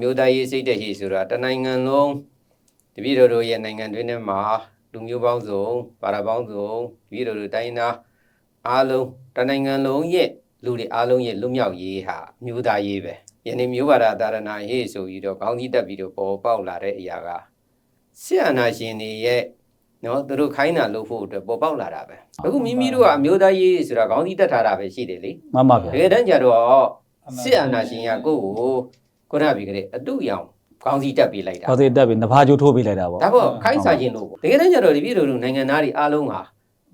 မြို့သားရေးစိတ်တဲ့ဟိဆိုတာတနိုင်ငံလုံးတပည့်တော်တို့ရဲ့နိုင်ငံတွင်းထဲမှာလူမျိုးပေါင်းစုံပါရပေါင်းစုံတပည့်တော်တို့တိုင်းသားအားလုံးတနိုင်ငံလုံးရဲ့လူတွေအားလုံးရဲ့လွတ်မြောက်ရေးဟာမြို့သားရေးပဲယနေ့မြို့ပါရတာရဏဟိဆိုပြီးတော့ခေါင်းစည်းတက်ပြီးတော့ပေါ်ပေါက်လာတဲ့အရာကဆရာနာရှင်တွေရဲ့နော်သူတို့ခိုင်းတာလုပ်ဖို့အတွက်ပေါ်ပေါက်လာတာပဲအခုမိမိတို့ကအမျိုးသားရေးဆိုတာခေါင်းစည်းတက်ထားတာပဲရှိတယ်လေမှန်ပါဗျာတကယ်တမ်းကျတော့စစ်အာဏာရှင်ကကိုယ့်ကို ခုနကပြောခဲ့တဲ့အတုရောင်ကောင်းစီတက်ပေးလိုက်တာဟောသေးတက်ပြီးနဖားကျိုးထိုးပေးလိုက်တာပေါ့ဒါပေါ့ခိုင်းစာခြင်းလို့ပေါ့တကယ်တမ်းကျတော့ဒီပြည်တော်လူနိုင်ငံသားတွေအားလုံးဟာ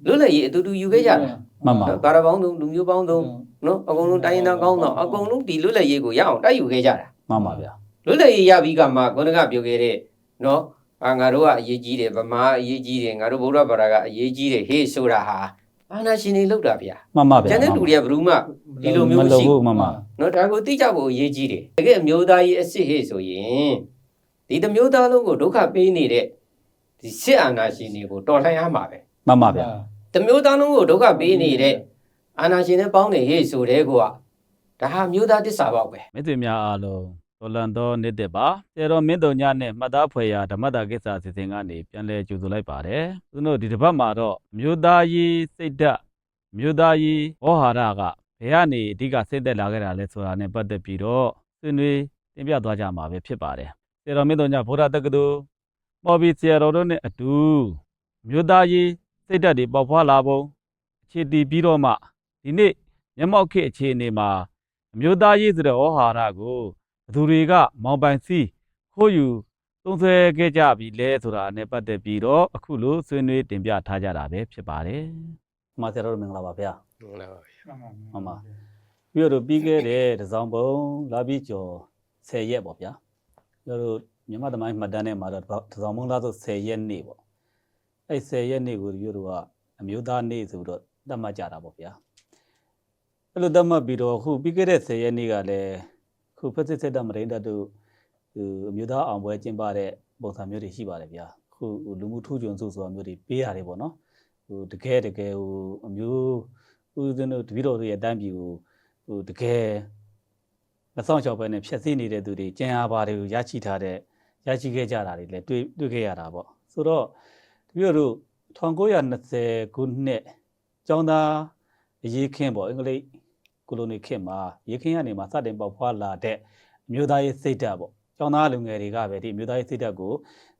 လွတ်လပ်ရေးအတူတူယူခဲ့ကြတာမှန်ပါကာရပေါင်းသုံးလူမျိုးပေါင်းသုံးနော်အကုန်လုံးတိုင်းရင်းသားကောင်းတော့အကုန်လုံးဒီလွတ်လပ်ရေးကိုရအောင်တိုက်ယူခဲ့ကြတာမှန်ပါဗျာလွတ်လပ်ရေးရပြီးကမှခုနကပြောခဲ့တဲ့နော်အာငါတို့ကအရေးကြီးတယ်ဗမာအရေးကြီးတယ်ငါတို့ဗုဒ္ဓဘာသာကအရေးကြီးတယ်ဟေးဆိုတာဟာ အာဏာရှင်တွေလုပ်တာဗျာမှန်ပါဗျာကျန်တဲ့လူတွေကဘယ်သူမှဒီလိုမျိုးမမရှိလုပ်ဘူးဘူးမှန်ပါနော်ဒါကိုသိကြဖို့အရေးကြီးတယ်တကယ်အမျိုးသားရေးအစ်စ်ဟေ့ဆိုရင်ဒီတစ်မျိုးသားလုံးကိုဒုက္ခပေးနေတဲ့ဒီစစ်အာဏာရှင်တွေကိုတော်လှန်ရမှာပဲမှန်ပါဗျာတစ်မျိုးသားလုံးကိုဒုက္ခပေးနေတဲ့အာဏာရှင်နဲ့ပေါင်းနေဟေ့ဆိုတဲ့ကောဒါဟာမျိုးသားတစ္ဆာပေါက်ပဲမိတ်ဆွေများအားလုံး တော်လန်တော်နေ့တက်ပါဆရာတော်မင်းတော်ညနဲ့မှတ်သားဖွယ်ရာဓမ္မတာကိစ္စအစီအစဉ်ကနေပြန်လည်ကြိုဆိုလိုက်ပါတယ်သူတို့ဒီတစ်ပတ်မှာတော့မြို့သားရေးစိတ်ဓာတ်မြို့သားရေးဝဟဟာရကဘယ်ကနေအဓိကစိတ်သက်လာခဲ့တာလဲဆိုတာနဲ့ပတ်သက်ပြီးတော့ဆွေးနွေးတင်ပြသွားကြမှာပဲဖြစ်ပါတယ်ဆရာတော်မင်းတော်ညဗုဒ္ဓတက္ကသိုလ်ပေါ်ပြီးဆရာတော်တို့နဲ့အတူမြို့သားရေးစိတ်ဓာတ်တွေပေါက်ဖွာလာပုံအခြေတည်ပြီးတော့မှဒီနေ့မျက်မှောက်ခေတ်အခြေအနေမှာအမျိုးသားရေးဆိုတဲ့ဩဟာရကို ဘသူတွေက မောင်ပိုင်စီခိုးယူသုံးဆွဲခဲ့ကြပြီလဲဆိုတာနဲ့ပတ်သက်ပြီးတော့အခုလိုဆွေးနွေးတင်ပြထားကြတာပဲဖြစ်ပါတယ်။မှာဆရာတော်မင်္ဂလာပါဗျာဟုတ်လားဗျာ။မှန်ပါ။ပြီးတော့ပြီးခဲ့တဲ့တစောင်းပုံလာပြီးကျော်10ရက်ပေါ့ဗျာ။ကျွန်တော်တို့မြန်မာသမိုင်းမှတ်တမ်းထဲမှာတော့တစောင်းပုံလားဆို10ရက်နေ့ပေါ့။အဲ့10ရက်နေ့ကိုဒီတို့ကအမျိုးသားနေ့ဆိုပြီးတော့သတ်မှတ်ကြတာပေါ့ဗျာ။အဲ့လိုသတ်မှတ်ပြီးတော့အခုပြီးခဲ့တဲ့10ရက်နေ့ကလည်း ခုဖက်စစ်စစ်တပ်မရိန်တပ်တို့ဟိုအမျိုးသားအောင်ပွဲကျင်းပတဲ့ပုံစံမျိုးတွေရှိပါတယ်ဗျာ။ခုဟိုလူမှုထူးချွန်စုဆိုတာမျိုးတွေပေးရတယ်ပေါ့နော်။ဟိုတကယ်တကယ်ဟိုအမျိုးဦးဇင်းတို့တပည့်တော်တို့ရဲ့အတိုင်းပြည်ကိုဟိုတကယ်မဆောင်ချောက်ပဲနဲ့ဖြည့်ဆည်းနေတဲ့သူတွေကျန်အားပါတယ်ကိုရရှိထားတဲ့ရရှိခဲ့ကြတာတွေလည်းတွေ့တွေ့ခဲ့ရတာပေါ့ဆိုတော့တပည့်တော်တို့1920ခုနှစ်ကျောင်းသားအရေးခင်းပေါ့အင်္ဂလိပ် ကိုလိုနီခေတ်မှာရေးခင်းကနေမှစတင်ပေါက်ဖွာလာတဲ့အမျိုးသားရေးစိတ်ဓာတ်ပေါ့ကျောင်းသားလူငယ်တွေကပဲဒီအမျိုးသားရေးစိတ်ဓာတ်ကို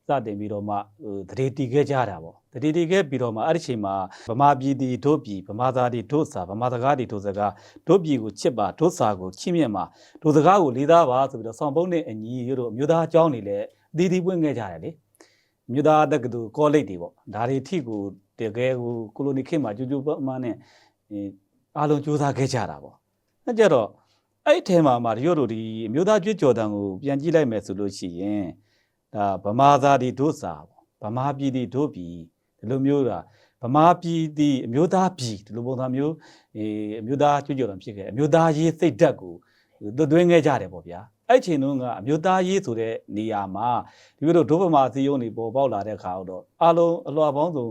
စတင်ပြီးတော့မှဟိုတရေတီခဲ့ကြတာပေါ့တရေတီခဲ့ပြီးတော့မှအဲ့ဒီချိန်မှာဗမာပြည်တီတို့ပြည်ဗမာသားတီတို့စာဗမာစကားတီတို့စကားတို့ပြည်ကိုချစ်ပါတို့စာကိုချစ်မြတ်မှာတို့စကားကိုလေးစားပါဆိုပြီးတော့ဆောင်ပုံးနဲ့အညီရတို့အမျိုးသားအကြောင်းတွေလည်းအသီးသီးပွင့်ခဲ့ကြတယ်လေအမျိုးသားတက္ကသိုလ်ကောလိပ်တွေပေါ့ဒါတွေအထိကိုတကယ်ကိုကိုလိုနီခေတ်မှာကြိုးကြိုးပမားနဲ့ အဲအားလုံးစူးစမ်းခဲ့ကြတာပေါ့အဲကြတော့အဲ့ဒီထဲမှာမှာတို့တို့ဒီအမျိုးသားကြွေးကြော်တန်ကိုပြန်ကြည့်လိုက်မယ်ဆိုလို့ရှိရင်ဒါဗမာသားဒီဒုစာပေါ့ဗမာပြည်ဒီဒုပြည်ဒီလိုမျိုးတာဗမာပြည်ဒီအမျိုးသားပြည်ဒီလိုပုံစံမျိုးအဲအမျိုးသားကြွကြတော်ဖြစ်ခဲ့အမျိုးသားရေးစိတ်ဓာတ်ကိုသွတ်သွင်းခဲ့ကြတယ်ပေါ့ဗျာအဲ့ချိန်တုန်းကအမျိုးသားရေးဆိုတဲ့နေရာမှာဒီလိုဒုဗမာစီယုံနေပေါ်ပေါက်လာတဲ့ခါတော့အလုံးအလွှာပေါင်းစုံ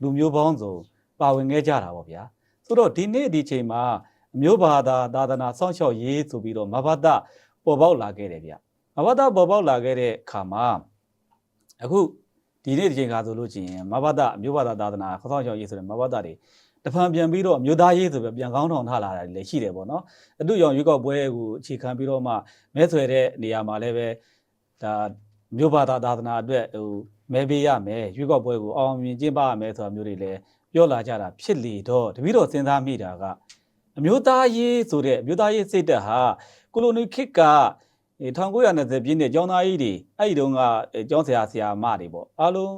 လူမျိုးပေါင်းစုံပါဝင်ခဲ့ကြတာပေါ့ဗျာ ဆိုတော့ဒီနေ့ဒီချိန်မှာအမျိုးဘာသာသာသနာစောင့်ရှောက်ရေးဆိုပြီးတော့မဘာဒပေါ်ပေါက်လာခဲ့တယ်ဗျမဘာဒပေါ်ပေါက်လာခဲ့တဲ့ခါမှာအခုဒီနေ့ဒီချိန်ခါဆိုလို့ရှိရင်မဘဒအမျိုးဘာသာသာသနာခေါင်းဆောင်ချုပ်ရေးဆိုတဲ့မဘဒတွေတဖန်ပြန်ပြီးတော့အမျိုးသားရေးဆိုပြီးပြန်ကောင်းထောင်ထားလာတာလည်းရှိတယ်ပေါ့နော်အတူရောင်ရွေးကောက်ပွဲကိုအခြေခံပြီးတော့မှမဲဆွယ်တဲ့နေရာမှာလည်းပဲဒါမျိုးဘာသာသာသနာအတွက်ဟိုမဲပေးရမယ်ရွေးကောက်ပွဲကိုအောင်မြင်ကျင်းပရမယ်ဆိုတာမျိုးတွေလည်း ပြောလာကြတာဖြစ်လေတော့တပည့်တော်စဉ်းစားမိတာကအမျိုးသားရေးဆိုတဲ့အမျိုးသားရေးစိတ်ဓာတ်ဟာကိုလိုနီခေတ်ကအဲ1920ပြည့်နှစ်ကျောင်းသားကြီးတွေအဲ့ဒီတုန်းကအဲကျောင်းဆရာဆရာမတွေပေါ့အားလုံး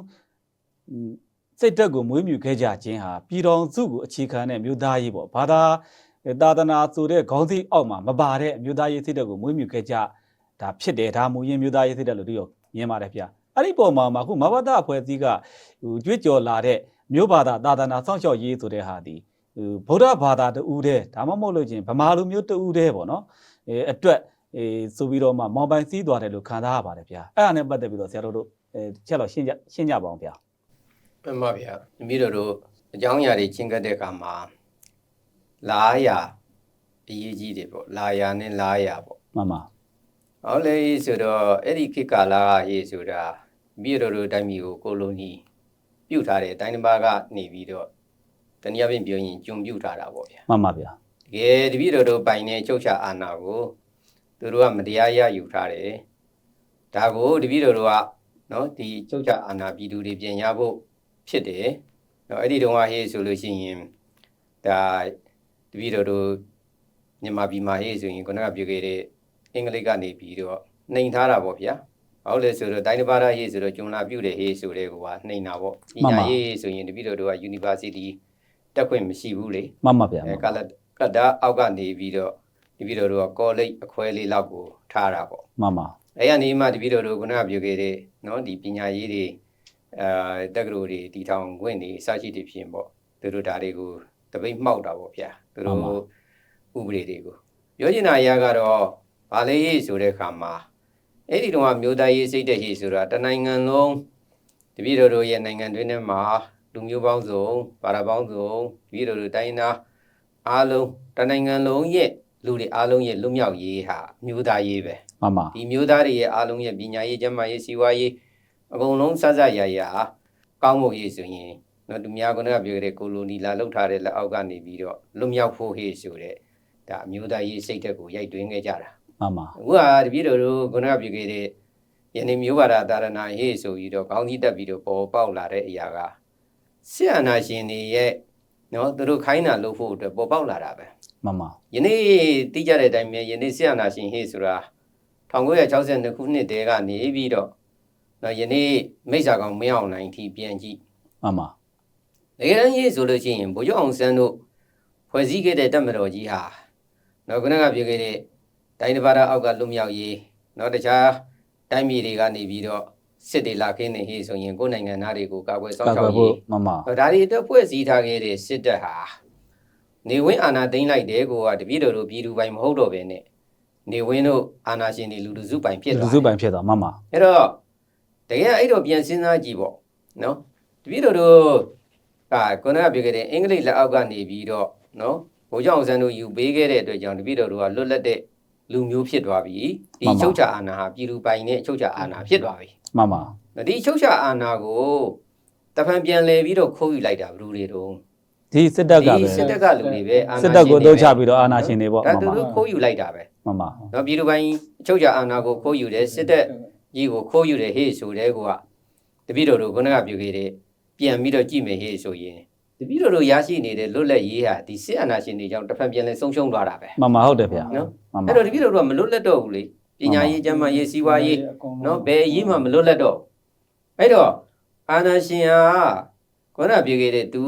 อืมစိတ်တက်ကိုမွေးမြူခဲ့ကြခြင်းဟာပြည်တော်စုကိုအခြေခံတဲ့မြို့သားရေးပေါ့ဘာသာအဲသာသနာဆိုတဲ့ခေါင်းစည်းအောက်မှာမပါတဲ့အမြို့သားရေးစိတ်တက်ကိုမွေးမြူခဲ့ကြဒါဖြစ်တယ်ဒါမူရင်းမြို့သားရေးစိတ်တက်လို့တို့ရောမြင်ပါတယ်ဗျအဲ့ဒီပုံမှာမှာအခုမဘာသာအဖွဲ့အစည်းကဟိုကြွေးကြော်လာတဲ့ မြို့ဘာသာသာသနာစောင့်ရှောက်ရေးဆိုတဲ့ဟာဒီဟိုဗုဒ္ဓဘာသာတူတဲ့ဒါမှမဟုတ်လို့ချင်းဗမာလူမျိုးတူတဲ့ပေါ့နော်အဲအတွက်အေးဆိုပြီးတော့မှမောင်ပိုင်စီးသွားတယ်လို့ခံစားရပါတယ်ဗျာအဲ့ဒါနဲ့ပတ်သက်ပြီးတော့ဆရာတို့တို့အဲချက်တော့ရှင်းကြရှင်းကြပါအောင်ဗျာမှန်ပါဗျာတပည့်တော်တို့အကြောင်းအရာတွေချင်းကပ်တဲ့အခါမှာလာရအရေးကြီးတယ်ပေါ့လာရနဲ့လာရပေါ့မှန်ပါအဟုတ်လေဆိုတော့အဲ့ဒီခေတ်ကာလကရေးဆိုတာပြည်တော်တို့တိုင်းပြည်ကိုကိုလိုနီ ပြုတ်ထားတဲ့တိုင်းတစ်ပါးကနေပြီးတော့တနည်းအားဖြင့်ပြောရင်ကျုံပြုတ်ထားတာပေါ့ဗျာမှန်ပါဗျာတကယ်တပည့်တော်တို့ပိုင်တဲ့ချုပ်ချအာဏာကိုသူတို့ကမတရားရယူထားတယ်ဒါကိုတပည့်တော်တို့ကနော်ဒီချုပ်ချအာဏာပြည်သူတွေပြင်ရဖို့ဖြစ်တယ်နော်အဲ့ဒီတုန်းကဟေးဆိုလို့ရှိရင်ဒါတပည့်တော်တို့မြန်မာပြည်မှာဟေးဆိုရင်ခုနကပြောခဲ့တဲ့အင်္ဂလိပ်ကနေပြီးတော့နှိမ်ထားတာပေါ့ဗျာ ဟုတ်လေဆိုတော့တိုင်းတစ်ပါးသားဟေးဆိုတော့ဂျွန်လာပြုတ်တယ်ဟေးဆိုတဲ့ကွာနှိမ်တာပေါ့ပညာရေးဆိုရင်တပည့်တော်တို့က University တက်ခွင့်မရှိဘူးလေမှန်ပါဗျာအဲကလကဒါအောက်ကနေပြီးတော့တပည့်တော်တို့ကကောလိပ်အခွဲလေးလောက်ကိုထားတာပေါ့မှန်ပါအဲကနေမှတပည့်တော်တို့ခုနကပြောခဲ့တဲ့နော်ဒီပညာရေးတွေအဲတက္ကသိုလ်တွေတီထောင်ခွင့်တွေစရှိတွေဖြစ်ပေါ့သူတို့ဒါတွေကိုတပိတ်မှောက်တာပေါ့ဗျာသူတို့ဥပဒေတွေကိုပြောချင်တာအရာကတော့ဗာလေရေးဆိုတဲ့ခါမှာ အဲ့ဒီတော့ကမျိုးသားရေးစိတ်တဲ့ရေးဆိုတာတနိုင်ငံလုံးတပည့်တော်တို့ရဲ့နိုင်ငံတွင်းထဲမှာလူမျိုးပေါင်းစုံဘာသာပေါင်းစုံတပည့်တော်တို့တိုင်းသားအားလုံးတနိုင်ငံလုံးရဲ့လူတွေအားလုံးရဲ့လွတ်မြောက်ရေးဟာမျိုးသားရေးပဲမှန်ပါဒီမျိုးသားတွေရဲ့အားလုံးရဲ့ပညာရေးကျန်းမာရေးစီးပွားရေးအကုန်လုံးစစရရကောင်းဖို့ရေးဆိုရင်နော်သူများကလည်းပြောတဲ့ကိုလိုနီလာလောက်ထားတဲ့လက်အောက်ကနေပြီးတော့လွတ်မြောက်ဖို့ဟေ့ဆိုတဲ့ဒါအမျိုးသားရေးစိတ်ဓာတ်ကိုရိုက်တွင်းခဲ့ကြတာ မှန်ပါအခုကတပည့်တော်တို့ကလည်းပြောခဲ့တဲ့ယနေ့မျိုးပါဒသာရဏဟေ့ဆိုပြီးတော့ကောင်းကြီးတက်ပြီးတော့ပေါ်ပေါက်လာတဲ့အရာကဆရာနာရှင်တွေရဲ့နော်သူတို့ခိုင်းတာလုပ်ဖို့အတွက်ပေါ်ပေါက်လာတာပဲမှန်ပါယနေ့သိကြတဲ့အတိုင်းပဲယနေ့ဆရာနာရှင်ဟေ့ဆိုတာ1962ခုနှစ်တည်းကနေပြီးတော့နော်ယနေ့မိစ္ဆာကောင်မင်းအောင်နိုင်ထိပြန်ကြည့်မှန်ပါတကယ်တမ်းရေးဆိုလို့ရှိရင်ဘိုးကျောင်းအောင်ဆန်းတို့ဖွဲ့စည်းခဲ့တဲ့တပ်မတော်ကြီးဟာနော်ခုနကပြောခဲ့တဲ့ တိုင်းတစ်ပါးသားအောက်ကလွတ်မြောက်ရေးနော်တခြားတိုင်းပြည်တွေကနေပြီးတော့စစ်တွေလာခင်းနေဟေ့ဆိုရင်ကိုယ်နိုင်ငံသားတွေကိုကာကွယ်ဆောင်ကောက်ရှောွယ်က်ဖို့ရေးမှန်ပါဒါတွေအတွက်ဖွဲ့စည်းထားခဲ့တဲ့စစ်တပ်ဟာနေဝင်းအာဏာသိမ်းလိုက်တဲ့ကိုကတပည့်တော်တို့ပြည်သူပိုင်မဟုတ်တော့ဘဲနဲ့နေဝင်းတို့အာဏာရှင်တွေလူလူစုပိုင်ဖြစ်လူသွားစုတယ်ပိုင်ဖြစ်သွားမှန်ပါအဲ့တော့တကယ်အဲ့တော့ပြန်စဉ်းစားကြည့်ပေါ့နော်တပည့်တော်တို့ကခုနကပြောခဲ့တဲ့အင်္ဂလိပ်လက်အောက်ကနေပြီးတော့နော်ဘိုးကျောင်းအောင်ဆန်းတို့ယူပေးခဲ့တဲ့အတွက်ကြောင့်တပည့်တော်တို့ကလွတ်လပ်တဲ့ လူမျိုးဖြစ်သွားပြီဒီချုပ်ချအာဏာဟာပြည်သူပိုင်နဲ့ချုပ်ချအာဏာဖြစ်သွားပြီမှန်ပါဒီချုပ်ချအာဏာကိုတဖန်ပြန်လဲပြီးတော့ခိုးယူလိုက်တာဘယ်လူတွေတုံးဒီစစ်တပ်ကဒီပဲစစ်တပ်ကလူတွေပဲအာဏာစစ်တပ်ကိုရှင်အတွေသုံးချပြီးတော့အာဏာရှင်တွေပေါ့ဒါမှန်သူပါတို့ခိုးယူလိုက်တာပဲမှန်ပါနော်ပြည်သူပိုင်းအချုပ်ချအာဏာကိုခိုးယူတယ်စစ်တပ်ကြီးကိုခိုးယူတယ်ဟေ့ဆိုတဲ့ကွာတပည့်တော်တို့ခုနကပြောခဲ့တဲ့ပြန်ပြီးတော့ကြည့်မယ်ဟေ့ဆိုရင် တပည့်တော်တို့ရရှိနေတဲ့လွတ်လပ်ရေးဟာဒီစစ်အာဏာရှင်တွေကြောင့်တစ်ဖန်ပြန်လဲဆုံးရှုံးသွားတာပဲမှန်ပါဟုတ်တယ်ဗျာနော်မှန်ပါအဲ့တော့တပည့်တော်တို့ကမလွတ်လပ်တော့ဘူးလေပညာရေးကျန်းမာရေးစီးပွားရေးနော်ဘယ်အရေးမှမလွတ်လပ်တော့အဲ့တော့အာနာရှင်ဟာခေါင်းကပြေခဲ့တဲ့သူ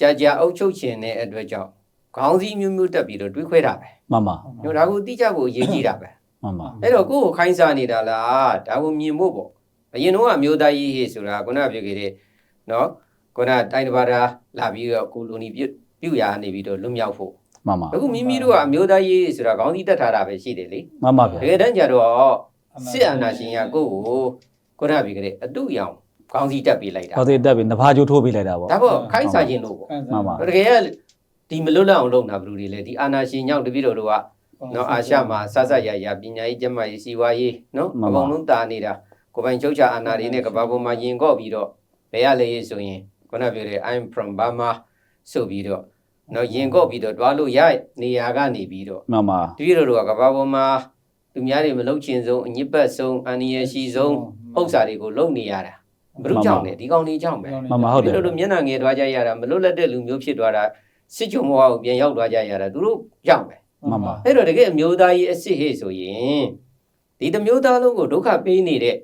ကြာကြာအုပ်ချုပ်ခြင်းတဲ့အတွက်ကြောင့်ခေါင်းစည်းမျိုးမျိုးတက်ပြီးတော့တွေးခွဲတာပဲမှန်ပါနော်ဒါကိုသိကြဖို့အရေးကြီးတာပဲမှန်ပါအဲ့တော့ကိုယ့်ကိုခိုင်းစားနေတာလားဒါကိုမြင်ဖို့ပေါ့အရင်တော့အမျိုးသားရေးဟေ့ဆိုတာခုနကပြေခဲ့တဲ့နော် ခုနတိုင်းတစ်ပါးသားလာပြီးတော့ကိုလိုနီပြုတ်ပြုတ်ရနေပြီးတော့လွတ်မြောက်ဖို့မှန်ပါအခုမိမိတို့ကအမျိုးသားရေးဆိုတာခေါင်းစည်းတက်ထားတာပဲရှိတယ်လေမှန်ပါဗျာတကယ်တမ်းကျတော့စစ်အာဏာရှင်ကကိုယ့်ကိုခုနကပြေခဲ့တဲ့အတုအယောင်ခေါင်းစည်းတက်ပေးလိုက်တာဟောဒီတက်ပြီးနဖားကျိုးထိုးပေးလိုက်တာပေါ့ဒါပေါ့ခိုင်းစားခြင်းလို့ပေါ့မှန်ပါတကယ်ကဒီမလွတ်လပ်အောင်လုပ်တာဘယ်လိုတွေလဲဒီအာဏာရှင်ညောင်းတပည့်တော်တို့ကနော်အာရှမှာစစရရပညာရေးကျန်းမာရေးစီးပွားရေးနော်အကုန်လုံးတာနေတာကိုယ်ပိုင်ချုပ်ချအာဏာတွေနဲ့ကမ္ဘာပေါ်မှာယင်ကော့ပြီးတော့ဘယ်ရလဲရေးဆိုရင် ခုနပြောတဲ့ I'm from Burma ဆိုပြီးတော့နော်ယင်ကော့ပြီးတော့တွားလို့ရနေရာကနေပြီးတော့မှန်ပါတပည့်တော်တို့ကကမ္ဘာပေါ်မှာသူများတွေမလုပ်ချင်ဆုံးအညစ်ပတ်ဆုံးအန္တရာယ်ရှိဆုံးဥစ္စာတွေကိုလုပ်နေရတာဘယ်လိုကြောင့်လဲဒီကောင်တွေကြောင့်ပဲမှန်ပါဟုတ်တယ်တို့တို့မျက်နှာငယ်သွားကြရတာမလွတ်လပ်တဲ့လူမျိုးဖြစ်သွားတာစစ်ကြုံဘဝကိုပြန်ရောက်သွားကြရတာသူတို့ကြောင့်ပဲမှန်ပါအဲ့တော့တကယ်အမျိုးသားကြီးအစ်စ်ဟေ့ဆိုရင်ဒီတစ်မျိုးသားလုံးကိုဒုက္ခပေးနေတဲ့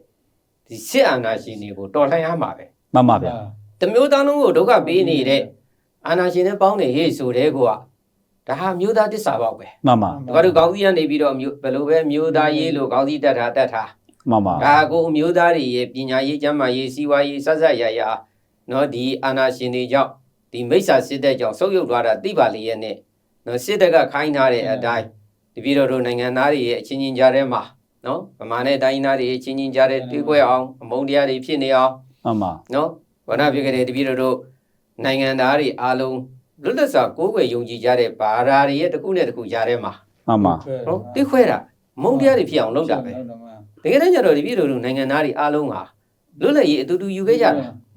ဒီစစ်အာဏာရှင်တွေကိုတော်လှန်ရမှာပဲမှန်ပါဗျာ တစ်မျိုးသားလုံးကိုဒုက္ခပေးနေတဲ့အာဏာရှင်နဲ့ပေါင်းနေဟေ့ဆိုတဲ့ကွာဒါဟာမျိုးသားတစ္ဆာပေါက်ပဲမှန်ပါဒီကတော့ကောင်းစီကနေပြီးတော့မျိုးဘယ်လိုပဲမျိုးသားရေးလို့ကောင်းစီတက်တာတက်တာမှန်ပါဒါကိုအမျိုးသားတွေရဲ့ပညာရေးကျန်းမာရေးစီးပွားရေးဆက်ဆက်ရရနော်ဒီအာနာရှင်တွေကြောင့်ဒီမိစ္ဆာစစ်တပ်ကြောင့်ဆုပ်ယုပ်သွားတာသိပါလေရဲ့နဲ့နော်စစ်တပ်ကခိုင်းထားတဲ့အတိုင်းတပည့်တော်တို့နိုင်ငံသားတွေရဲ့အချင်းချင်းကြားထဲမှာနော်ဗမာနဲ့တိုင်းသားတွေအချင်းချင်းကြားထဲတွေးခွဲအောင်အမုန်းတရားတွေဖြစ်နေအောင်မှန်ပါနော် ဘာနာပြခဲ့တဲ့တပည့်တော်တို့နိုင်ငံသားတွေအားလုံးလွတ်လပ်စွာကိုးကွယ်ယုံကြည်ကြတဲ့ဘာသာတွေရဲ့တစ်ခုနဲ့တစ်ခုကြားထဲမှာမှန်ပါနော်တွေးခွဲတာမုန်းတရားတွေဖြစ်အောင်လုပ်တာပဲဟုတ်တယ်မှန်တကယ်တမ်းကျတော့တပည့်တော်တို့နိုင်ငံသားတွေအားလုံးဟာလွတ်လပ်ရေးအတူတူယူခဲ့ကြတာ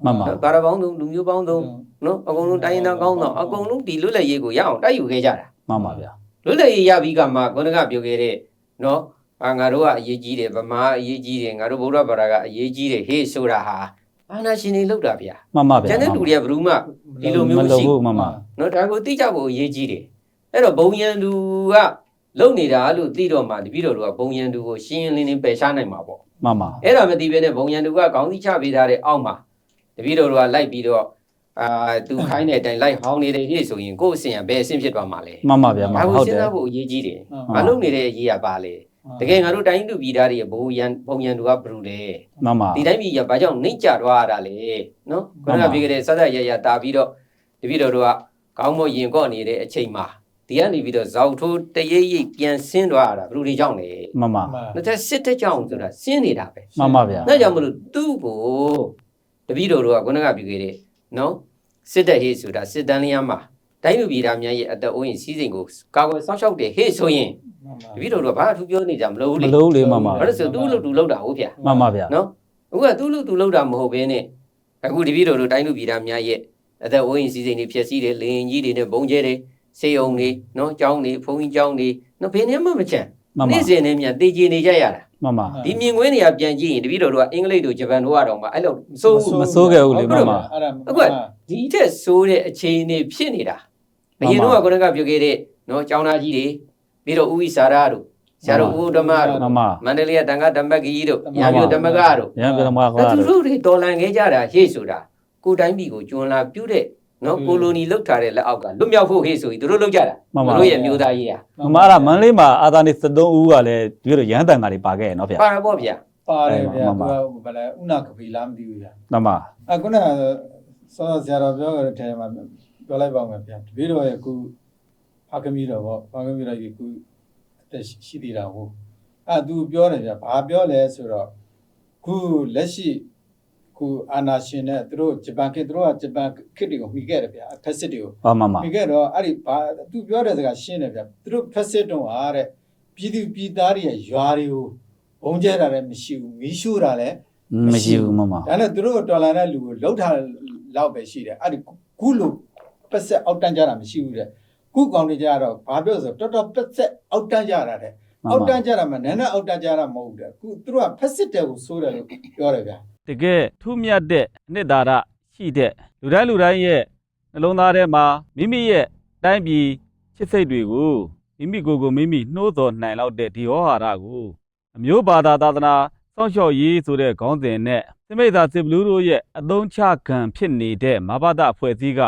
မှန်ပါနော်ကာရပေါင်းသုံးလူမျိုးပေါင်းသုံးနော်အကုန်လုံးတိုင်းရင်းသားကောင်းတော့အကုန်လုံးဒီလွတ်လပ်ရေးကိုရအောင်တိုက်ယူခဲ့ကြတာမှန်ပါဗျာလွတ်လပ်ရေးရပြီးကမှခုနကပြောခဲ့တဲ့နော်အာငါတို့ကအရေးကြီးတယ်ဗမာအရေးကြီးတယ်ငါတို့ဗုဒ္ဓဘာသာကအရေးကြီးတယ်ဟေးဆိုတာဟာ အာနာရှင်တွေလောက်တာဗျာမှန်ပါဗျာကျန်တဲ့လူတွေကဘယ်သူမှဒီလိုမျိုးမမရှိလုပ်ဘူးဘူးမှန်ပါနော်ဒါကိုသိကြဖို့အရေးကြီးတယ်အဲ့တော့ဘုံရန်သူကလုံနေတာလို့သိတော့မှတပည့်တော်တို့ကဘုံရန်သူကိုရှင်းရှင်းလင်းလင်းပယ်ရှားနိုင်မှာပေါ့မှန်ပါအဲ့ဒါမသိဘဲနဲ့ဘုံရန်သူကခေါင်းစည်းချပေးထားတဲ့အောက်မှာတပည့်တော်တို့ကလိုက်ပြီးတော့အာသူခိုင်းတဲ့အတိုင်းလိုက်ဟောင်းနေတဲ့နေ့ဆိုရင်ကိုယ့်အစဉ်ကဘယ်အဆင့်ဖြစ်သွားမှာလဲမှန်ပါဗျာမှဒါန်ကိုဟုတ်စဉ်းတယ်စားဖို့အရေးကြီးတယ်မှမန်လုံနေတဲ့အရေးကပါလေ တကယ်ငါတို့တိုင်းလူပြည်သားတွေရဲ့ဘုံရန်ဘုံရန်သူကဘယ်လိုလဲမှန်ပါဒီတိုင်းပြည်ကဘာကြောင့်နှိမ့်ကြသွားရတာလဲနော်ခုနကပြောခဲ့တဲ့စသရရတာပြီးတော့တပည့်တော်တို့ကကောင်းမရင်ကော့နေတဲ့အချိန်မှာဒီကနေပြီးတော့ဇောက်ထိုးတရိပ်ရိပ်ပြန်ဆင်းသွားရတာဘယ်လိုတွေကြောင့်လဲမှန်ပါနှစ်သက်စစ်တဲ့ကြောင့်ဆိုတာဆင်းနေတာပဲမှန်ပါဗျာဒါကြောင့်မလို့သူ့ကိုတပည့်တော်တို့ကခုနကပြောခဲ့တဲ့နော်စစ်တဲ့ဟေ့ဆိုတာစစ်တန်းလျားမှာ တိုင်းလူပြည်သားများရဲ့အသက်အိုးရင်စီးစိမ်ကိုကာကွယ်စောင့်ရှောက်တဲ့ဟေ့ဆိုရင်တပည့်တော်တို့ကဘာအထူးပြောနေကြမလို့မလေလို့လေမှန်ပါဘာလို့ဆိုသူ့လို့သူလောက်တာဟုတ်ဗျာမှန်ပါဗျာနော်အခုကသူ့လူသူလောက်တာမဟုတ်ဘဲနဲ့အခုတပည့်တော်တို့တိုင်းလူပြည်သားများရဲ့အသက်အိုးရင်စီစဉ်တွေဖြည့်ဆည်းတယ်လင်းကြီးတွေနဲ့ဘုံကျဲတွေစေယုံတွေနော်ကျောင်းတွေဘုံကြီးကျောင်းတွေနော်ဘယ်နည်းမှမချမ်းမှန်ပါနေ့စဉ်နဲ့မြန်တည်ကြည်နေကြရတာမှန်ပါဒီမြင်ကွင်းတွေကပြန်ကြည့်ရင်တပည့်တော်တို့ကအင်္ဂလိပ်တို့ဂျပန်တို့ကတော့မှအဲ့လိုမစိုးဘူးမစိုးခဲ့ဘူးလေမှန်ပါအဲ့ဒါအခုကဒီထက်ဆိုးတဲ့အခြေအနေဖြစ်နေတာ အရင်တော့ကကိုယ်ကပြောခဲ့တဲ့နော်ကျောင်းသားကြီးတွေပြီးတော့ဦးဝိစာရတို့ဆရာတော်ဦးဓမ္မတို့မှန်ပါမန္တလေးကတန်ခါဓမ္မကြီးတို့ရာမျိုးဓမ္မကတို့ရန်ပြမဒါခွာသူတော့တို့တွေတော်လန်ခဲ့ကြတာဟေ့ဆိုတာကိုယ်တိုင်းပြည်ကိုကျွန်းလာပြုတဲ့နော်ကိုလိုနီလောက်ထားတဲ့လက်အောက်ကလွတ်မြောက်ဖို့ဟေ့ဆိုပြီးသူတို့လောက်ကြတာမှန်ပါသူတို့ရဲ့မျိုးသားရေးဟာမမ ara မန္တလေးမှာအာသာနေ73ဦးကလည်းဒီလိုရဟန်းတန်ဃာတွေပါခဲ့ရနော်ဗျာပါရပေါ့ဗျာပါတယ်ဗျာမှန်ပါသူကဘယ်လဲဥနာကပီလားမသိဘူးဗျာမှန်ပါအခုနကစောဆရာတော်ပြောတဲ့အထဲမှာ ပြောလိုက်ပါမယ်ဗျာတပည့်တော်ရဲ့ခုဖခင်ကြီးတော်ပေါ့ဖခင်ကြီးတော်ကြီးခုအသက်ရှိသေးတာဟုတ်အဲသူပြောတယ်ဗျာဘာပြောလဲဆိုတော့ခုလက်ရှိခုအာနာရှင်နဲ့သူတို့ဂျပန်ခေတ်သူတို့ကဂျပန်ခေတ်တွေကိုမှီခဲ့တယ်ဗျာဖက်စစ်တွေကိုပါမှန်ပါပြီးခဲ့တော့အဲ့ဒီဘာသူပြောတဲ့စကားရှင်းတယ်ဗျသူတို့ဖက်စစ်တုံးဟာတဲ့ပြည်သူပြည်သားတွေရဲ့ရွာတွေကိုဘုံကျဲတာလည်းမရှိဘူးမီးရှို့တာလည်းမရှိဘူးမှန်ပါဒါနဲ့သူတို့တော်လာတဲ့လူကိုလှုပ်ထားလောက်ပဲရှိတယ်အဲ့ဒီခုလို ပက်ဆက်အောက်တန်းကြတာမရှိဘူးတဲ့ခုကောင်တွေကြတော့ဘာပြောဆိုတော်တော်ပက်ဆက်အောက်တန်းကြတာတဲ့မှန်အောက်တပါန်းကြတာမှနည်းနည်းအောက်တန်းကြတာမဟုတ်ဘူးတဲ့ခုသူတို့ကဖက်စစ်တယ်ကိုစိုးတယ်လို့ပြောတယ်ဗျတကယ်ထူးမြတ်တဲ့အနှစ်သာရရှိတဲ့လူတိုင်းလူတိုင်းရဲ့နှလုံးသားထဲမှာမိမိရဲ့တိုင်းပြည်ချစ်စိတ်တွေကိုမိမိကိုယ်ကိုမိမိနှိုးဆော်နိုင်လောက်တဲ့ဒီဟောဟာရကိုအမျိုးဘာသာသာသနာစောင့်ရှောက်ရေးဆိုတဲ့ခေါင်းစဉ်နဲ့စိမိတ်သာစစ်ဘလူးတို့ရဲ့အသုံးချခံဖြစ်နေတဲ့မဘာသာအဖွဲ့အစည်းက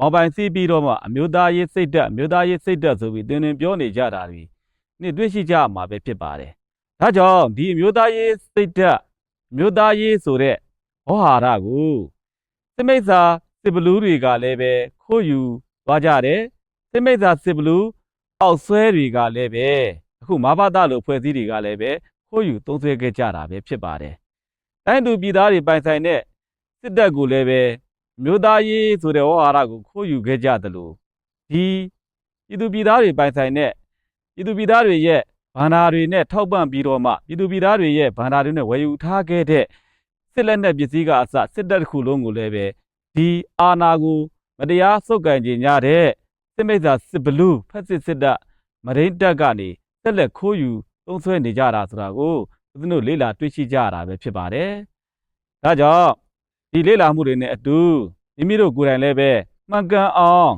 မောင်ပိုင်စီးပြီးတော့မှအမျိုးသားရေးစိတ်ဓာတ်အမျိုးသားရေးစိတ်ဓာတ်ဆိုပြီးတင်းတင်းပြောနေကြတာတွေနေ့တွေ့ရှိကြမှာပဲဖြစ်ပါတယ်။ဒါကြောင့်ဒီအမျိုးသားရေးစိတ်ဓာတ်အမျိုးသားရေးဆိုတဲ့ဟောဟာရကိုစိမိတ်သာစစ်ဘလူးတွေကလည်းပဲခိုးယူသွားကြတယ်စိမိတ်သာစစ်ဘလူးအောက်ဆွဲတွေကလည်းပဲအခုမဘာသာလိုဖွဲ့စည်းတွေကလည်းပဲခိုးယူသုံးဆွဲခဲ့ကြတာပဲဖြစ်ပါတယ်။တိုင်းသူပြည်သားတွေပိုင်ဆိုင်တဲ့စစ်တပ်ကိုလည်းပဲအ မျိုးသားရေးဆိုတဲ့ဟောဟာရကိုခိုးယူခဲ့ကြသလိုဒီပြည်သူပြည်သားတွေပိုင်ဆိုင်တဲ့ပြည်သူပြည်သားတွေရဲ့ဗန္ဓာတွေနဲ့ထောက်ပံ့ပြီးတော့မှပြည်သူပြည်သားတွေရဲ့ဗန္ဓာတွေနဲ့ဝယ်ယူထားခဲ့တဲ့စစ်လက်နက်ပစ္စည်းကအစစစ်တပ်တစ်ခုလုံးကိုလည်းပဲဒီအာနာကိုမတရားစုပ်ကင်ကြညတဲ့စစ်မိတ်သာစစ်ဘလူးဖက်စစ်စစ်တပ်မရိန်းတပ်ကနေတက်လက်ခိုးယူသုံးဆွဲနေကြတာဆိုတာကိုဦးဇင်းတို့လေ့လာတွေ့ရှိကြရတာပဲဖြစ်ပါတယ်။ဒါကြောင့် ဒီလေ့လာမှုတွေနဲ့အတူမိမိတို့ကိုယ်တိုင်လည်းပဲမှန်ကန်အောင်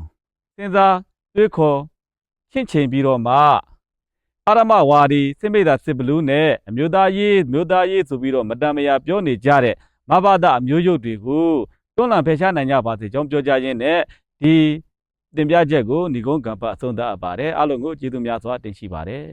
စဉ်းစားတွေးခေါ်ချင့်ချိန်ပြီးတော့မှအာရမဝါဒီစစ်မိတ်သာစစ်ဘလူးနဲ့အမျိုးသားရေးမျိုးသားရေးဆိုပြီးတော့မတန်မရာပြောနေကြတဲ့မဘာသာအမျိုးရုပ်တွေကိုတွန်းလှန်ဖယ်ရှားနိုင်ကြပါစေကြောင်းပြောကြရင်းနဲ့ဒီတင်ပြချက်ကိုညီကုန်းကံပတ်အဆုံးသတ်အပ်ပါတယ်အားလုံးကိုကျေးဇူးများစွာတင်ရှိပါတယ်